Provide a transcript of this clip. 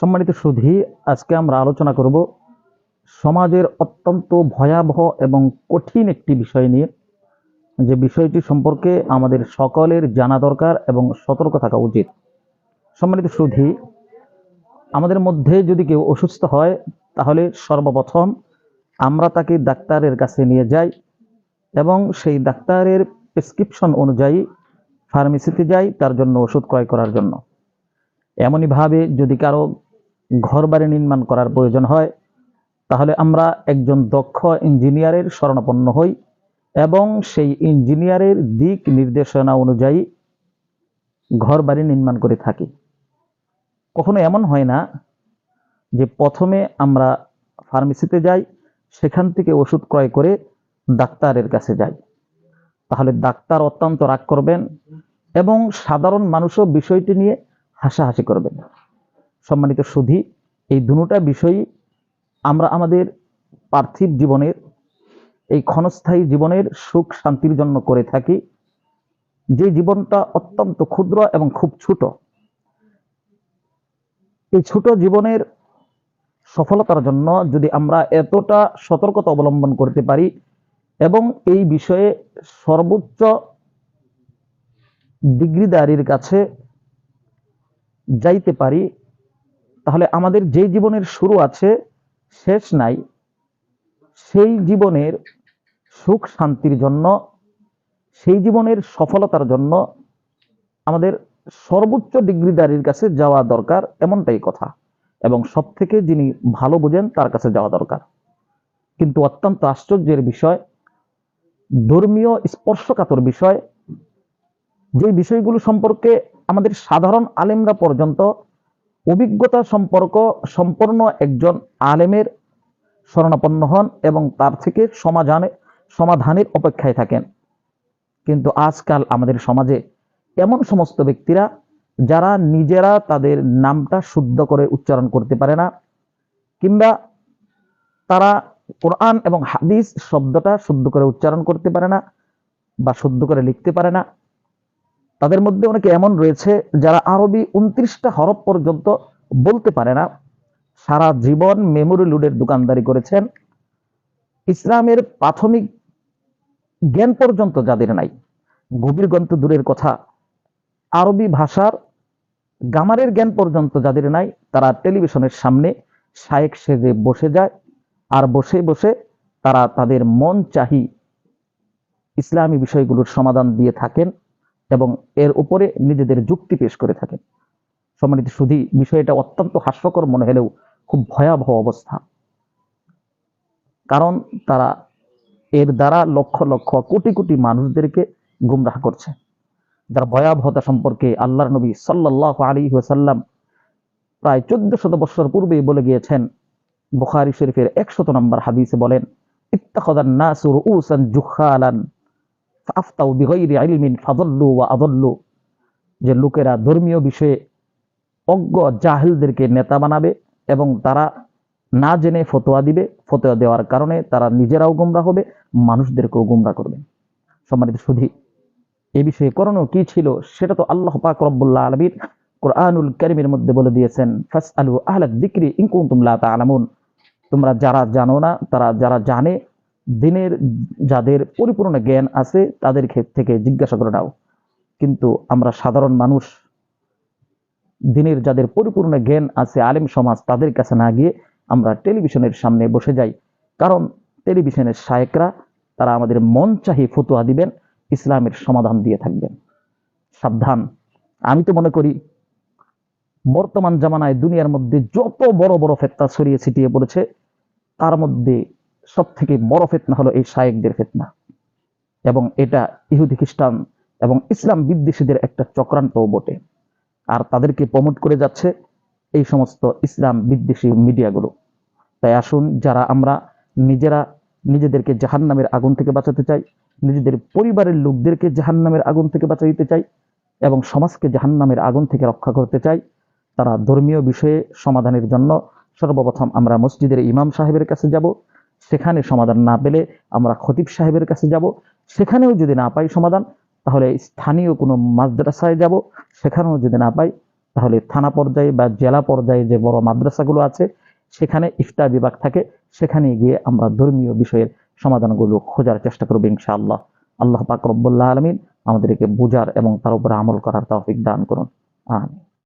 সম্মানিত সুধী, আজকে আমরা আলোচনা করব সমাজের অত্যন্ত ভয়াবহ এবং কঠিন একটি বিষয় নিয়ে। যে বিষয়টি সম্পর্কে আমাদের সকলের জানা দরকার এবং সতর্ক থাকা উচিত। সম্মানিত সুধী, আমাদের মধ্যে যদি কেউ অসুস্থ হয়, তাহলে সর্বপ্রথম আমরা তাকে ডাক্তারের কাছে নিয়ে যাই এবং সেই ডাক্তারের প্রেসক্রিপশন অনুযায়ী ফার্মেসিতে যাই তার জন্য ওষুধ ক্রয় করার জন্য। এমনইভাবে যদি কারও ঘর বাড়ি নির্মাণ করার প্রয়োজন হয়, তাহলে আমরা একজন দক্ষ ইঞ্জিনিয়ারের শরণাপন্ন হই এবং সেই ইঞ্জিনিয়ারের দিক নির্দেশনা অনুযায়ী ঘর বাড়ি নির্মাণ করে থাকি। কখনো এমন হয় না যে প্রথমে আমরা ফার্মেসিতে যাই, সেখান থেকে ওষুধ ক্রয় করে ডাক্তারের কাছে যাই। তাহলে ডাক্তার অত্যন্ত রাগ করবেন এবং সাধারণ মানুষও বিষয়টি নিয়ে হাসাহাসি করবেন। সম্মানিত সুধী, এই দুটা বিষয়ই আমরা আমাদের পার্থিব জীবনের, এই ক্ষণস্থায়ী জীবনের সুখ শান্তির জন্য করে থাকি। যে জীবনটা অত্যন্ত ক্ষুদ্র এবং খুব ছোট, এই ছোট জীবনের সফলতার জন্য যদি আমরা এতটা সতর্কতা অবলম্বন করতে পারি এবং এই বিষয়ে সর্বোচ্চ ডিগ্রিদারির কাছে যাইতে পারি তাহলে আমাদের যে জীবনের শুরু আছে, শেষ নাই, সেই জীবনের সুখ শান্তির জন্য, সেই জীবনের সফলতার জন্য আমাদের সর্বোচ্চ ডিগ্রিদারির কাছে যাওয়া দরকার এমনটাই কথা। এবং সব থেকে যিনি ভালো বোঝেন, তার কাছে যাওয়া দরকার। কিন্তু অত্যন্ত আশ্চর্যের বিষয়, ধর্মীয় স্পর্শকাতর বিষয়, যে বিষয়গুলো সম্পর্কে আমাদের সাধারণ আলেমরা পর্যন্ত অভিজ্ঞতা সম্পর্ক সম্পন্ন একজন আলেমের শরণাপন্ন হন এবং তার থেকে সমাধানে সমাধানের অপেক্ষায় থাকেন। কিন্তু আজকাল আমাদের সমাজে এমন সমস্ত ব্যক্তিরা যারা নিজেরা তাদের নামটা শুদ্ধ করে উচ্চারণ করতে পারে না, কিংবা তারা কোরআন এবং হাদিস শব্দটা শুদ্ধ করে উচ্চারণ করতে পারে না বা শুদ্ধ করে লিখতে পারে না তাদের মধ্যে অনেকে এমন রয়েছে যারা আরবি উনত্রিশটা হরফ পর্যন্ত বলতে পারে না। সারা জীবন মেমোরি লুডের দোকানদারি করেছেন। ইসলামের প্রাথমিক জ্ঞান পর্যন্ত যাদের নাই। গভীর গ্রন্থ দূরের কথা। আরবি ভাষার গামারের জ্ঞান পর্যন্ত যাদের নাই, তারা টেলিভিশনের সামনে শায়েক সেজে বসে যায় আর বসে বসে তারা তাদের মন চাহি ইসলামী বিষয়গুলোর সমাধান দিয়ে থাকেন। এবং এর উপরে নিজেদের যুক্তি পেশ করে থাকেন সম্মানিত সুধী, বিষয়টা অত্যন্ত হাস্যকর মনে হলেও খুব ভয়াবহ অবস্থা। কারণ তারা এর দ্বারা লক্ষ লক্ষ কোটি কোটি মানুষদেরকে গুমরাহ করছে। যার ভয়াবহতা সম্পর্কে আল্লাহর নবী সাল্লাহ আলী ওসাল্লাম প্রায় চোদ্দ শত বছর পূর্বে বলে গিয়েছেন, বুখারি শরীফের একশত নম্বর হাদিসে বলেন ইত্তাখাদান নাসুর উসান জুখালান। আফতাউ বিগৈরি ইলমিন ফাদল্লু ওয়া আদল্লু যে লোকেরা ধর্মীয় বিষয়ে অজ্ঞ জাহিলদেরকে নেতা বানাবে এবং তারা না জেনে ফতোয়া দিবে, ফতোয়া দেওয়ার কারণে তারা নিজেরাও গুমরা হবে, মানুষদেরকেও গুমরা করবে। সম্মানিত সুধী, এ বিষয়ে করণীয় কি ছিল সেটা তো আল্লাহ পাক রব্বুল্লাহ আলমীর কোরআনুল করিমের মধ্যে বলে দিয়েছেন ফাস আলু আহলাদ দিক্রি ইনকুম তুমলা তা আলামুন তোমরা যারা জানো না, তারা যারা জানে দিনের যাদের পরিপূর্ণ জ্ঞান আছে, তাদের থেকে জিজ্ঞাসা করে নাও। কিন্তু আমরা সাধারণ মানুষ, দিনের যাদের পরিপূর্ণ জ্ঞান আছে, আলেম সমাজ, তাদের কাছে না গিয়ে আমরা টেলিভিশনের সামনে বসে যাই। কারণ টেলিভিশনের শায়েকরা, তারা আমাদের মন চাহি ফতুয়া দিবেন, ইসলামের সমাধান দিয়ে থাকবেন। সাবধান। আমি তো মনে করি, বর্তমান জামানায় দুনিয়ার মধ্যে যত বড় বড় ফেতনা ছড়িয়ে ছিটিয়ে পড়েছে, তার মধ্যে সব থেকে বড় ফেতনা হলো এই শায়েকদের ফেতনা। এবং এটা ইহুদি খ্রিস্টান এবং ইসলাম বিদ্বেষীদের একটা চক্রান্তও বটে। আর তাদেরকে প্রমোট করে যাচ্ছে এই সমস্ত ইসলাম বিদ্বেষী মিডিয়াগুলো। তাই আসুন, যারা আমরা নিজেরা নিজেদেরকে জাহান নামের আগুন থেকে বাঁচাতে চাই, নিজেদের পরিবারের লোকদেরকে জাহান নামের আগুন থেকে বাঁচাইতে চাই এবং সমাজকে জাহান নামের আগুন থেকে রক্ষা করতে চাই, তারা ধর্মীয় বিষয়ে সমাধানের জন্য সর্বপ্রথম আমরা মসজিদের ইমাম সাহেবের কাছে যাব। সেখানে সমাধান না পেলে আমরা খতিব সাহেবের কাছে যাব। সেখানেও যদি না পাই সমাধান, তাহলে স্থানীয় কোনো মাদ্রাসায় যাব। সেখানেও যদি না পাই, তাহলে থানা পর্যায়ে বা জেলা পর্যায়ে যে বড় মাদ্রাসাগুলো আছে, সেখানে ইফতা বিভাগ থাকে। সেখানে গিয়ে আমরা ধর্মীয় বিষয়ের সমাধানগুলো খোঁজার চেষ্টা করব ইনশাআল্লাহ। আল্লাহ পাক রব্বুল্লাহ আলমিন আমাদেরকে বোঝার এবং তার উপরে আমল করার তৌফিক দান করুন। আমিন।